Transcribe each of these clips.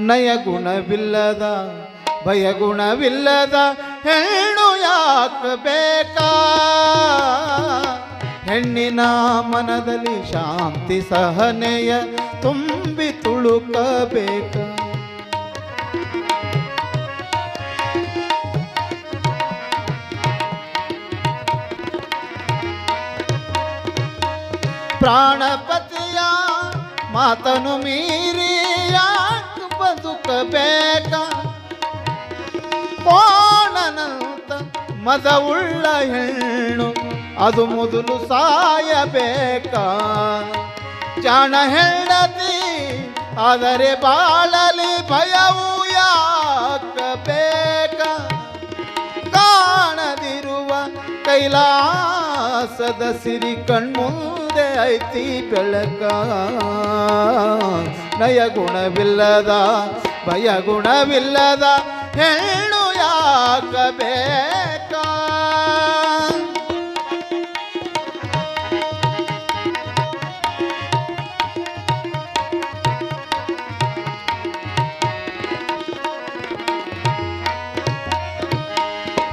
ನಯಗುಣವಿಲ್ಲದ ಭಯಗುಣವಿಲ್ಲದ ಹೆಣ್ಣು ಯಾಕೆ ಬೇಕಾ? ಹೆಣ್ಣಿನ ಮನದಲ್ಲಿ ಶಾಂತಿ ಸಹನೆಯ ತುಂಬಿ ತುಳುಕಬೇಕ. ಪ್ರಾಣಪತಿಯ ಮಾತನು ಮೀರಿ ಬದುಕಬೇಕ ಕೋಣನಂತ ಮದವುಳ್ಳ ಹೆಣ್ಣು, ಅದು ಮೊದಲು ಸಾಯಬೇಕ? ಜಾಣ ಹೆಂಡತಿ, ಆದರೆ ಬಾಳಲಿ ಭಯವು ಯಾಕಬೇಕ? ಕಾಣದಿರುವ ಕೈಲಾಸದ ಸಿರಿ ಕಣ್ಮುಂದೆ ಐತಿ ಬೆಳಕ. ನಯಗುಣವಿಲ್ಲದ ಭಯಗುಣವಿಲ್ಲದ ಹೆಣ್ಣು ಯಾಕಬೇಕ?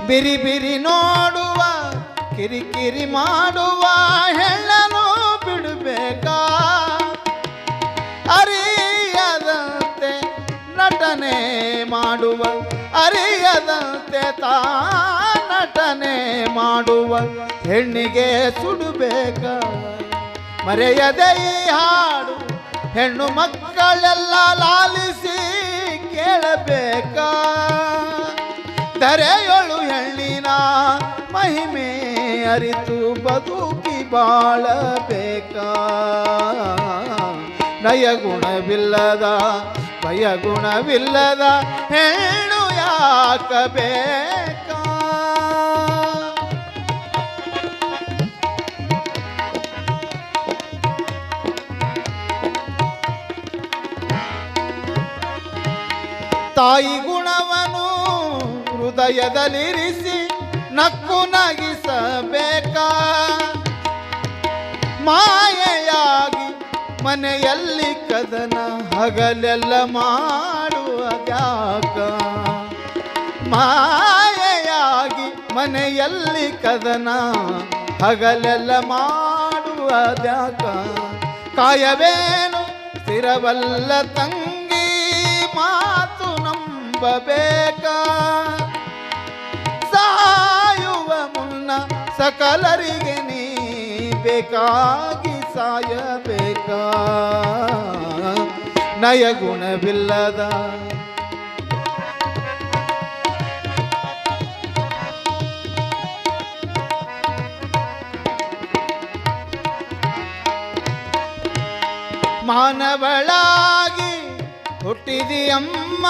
ಬಿರಿ ಬಿರಿ ನೋಡುವ ಕಿರಿಕಿರಿ ಮಾಡುವ ಹೆಣ್ಣನು ತಾ ನಟನೆ ಮಾಡುವ ಹೆಣ್ಣಿಗೆ ಸುಡಬೇಕ. ಮರೆಯದೆ ಹಾಡು ಹೆಣ್ಣು ಮಕ್ಕಳೆಲ್ಲ ಲಾಲಿಸಿ ಕೇಳಬೇಕ. ಧರೆಯೊಳು ಹೆಣ್ಣಿನ ಮಹಿಮೆ ಅರಿತು ಬದುಕಿ ಬಾಳಬೇಕ. ನಯಗುಣವಿಲ್ಲದ, ಭಯಗುಣವಿಲ್ಲದ ಹೆಣ್ಣು ತಾಯಿ ಗುಣವನು ಹೃದಯದಲ್ಲಿರಿಸಿ ನಕ್ಕು ನಗಿಸಬೇಕ? ಮಾಯೆಯಾಗಿ ಮನೆಯಲ್ಲಿ ಕದನ ಹಗಲೆಲ್ಲ ಮಾಡುವುದ್ಯಾಕ ಮಾಯೆಯಾಗಿ ಮನೆಯಲ್ಲಿ ಕದನ, ಹಗಲೆಲ್ಲ ಮಾಡುವುದ್ಯಾಕ ಕಾಯವೇನು ಸ್ಥಿರವಲ್ಲ ತಂಗಿ, ಮಾತು ನಂಬಬೇಕ. ಸಾಯುವ ಮುನ್ನ ಸಕಲರಿಗೆ ನೀ ಬೇಕಾಗಿ ಸಾಯಬೇಕ. ನಯಗುಣವಿಲ್ಲದ ಮಾನವಳಾಗಿ ಹುಟ್ಟಿದಿಯಮ್ಮ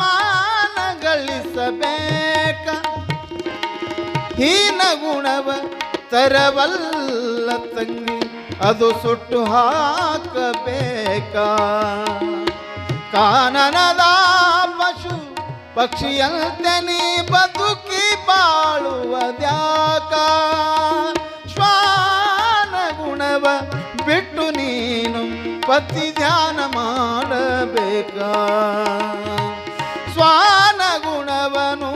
ಮಾನ ಗಳಿಸಬೇಕ. ಹೀನ ಗುಣವ ತರವಲ್ಲ ತಂಗಿ, ಅದು ಸುಟ್ಟು ಹಾಕಬೇಕ. ಕಾನನದ ಪಶು ಪಕ್ಷಿಯಂತೆ ನೀ ಬದುಕಿ ಬಾಳುವುದ್ಯಾಕ ಶ್ವಾನ ಪತಿ ಧ್ಯಾನ ಮಾಡಬೇಕ. ಸ್ವಾನ ಗುಣವನು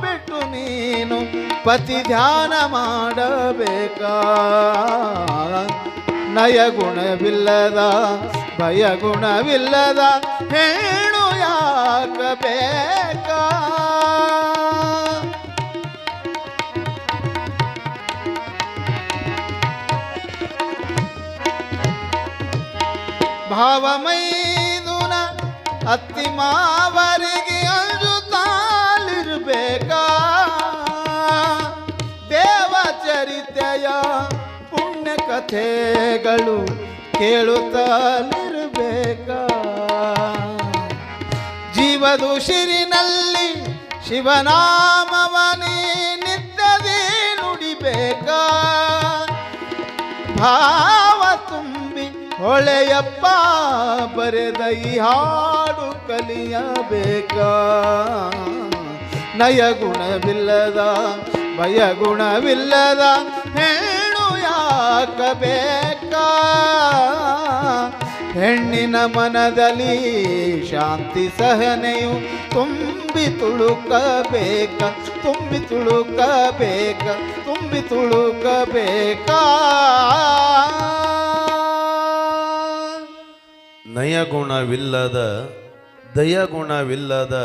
ಬಿಟ್ಟು ನೀನು ಪತಿ ಧ್ಯಾನ ಮಾಡಬೇಕ. ನಯ ಗುಣವಿಲ್ಲದ, ಭಯ ಗುಣವಿಲ್ಲದ, ಹೇಳು ಯಾಕಬೇಕ ಭಾವಮೈದುನ ಅತ್ತಿ ಮಾವರಿಗೆ ಅಂಜುತ್ತಾಲಿರ್ಬೇಕ ದೇವಚರಿತೆಯ ಪುಣ್ಯ ಕಥೆಗಳು ಕೇಳುತ್ತಲಿರ್ಬೇಕ. ಜೀವದುಶಿರಿನಲ್ಲಿ ಶಿವನಾಮವನೇ ನಿತ್ಯದೇ ನುಡಿಬೇಕ. ಭಾ ಹೊಳೆಯಪ್ಪ ಬರೆದ ಈ ಹಾಡು ಕಲಿಯಬೇಕ. ನಯಗುಣವಿಲ್ಲದ ಭಯಗುಣವಿಲ್ಲದ ಹೆಣ್ಣು ಯಾಕಬೇಕ? ಹೆಣ್ಣಿನ ಮನದಲ್ಲಿ ಶಾಂತಿ ಸಹನೆಯು ತುಂಬಿ ತುಳುಕಬೇಕ ತುಂಬಿ ತುಳುಕಬೇಕ ತುಂಬಿ ತುಳುಕಬೇಕ. ನಯಗುಣವಿಲ್ಲದ ದಯಗುಣವಿಲ್ಲದ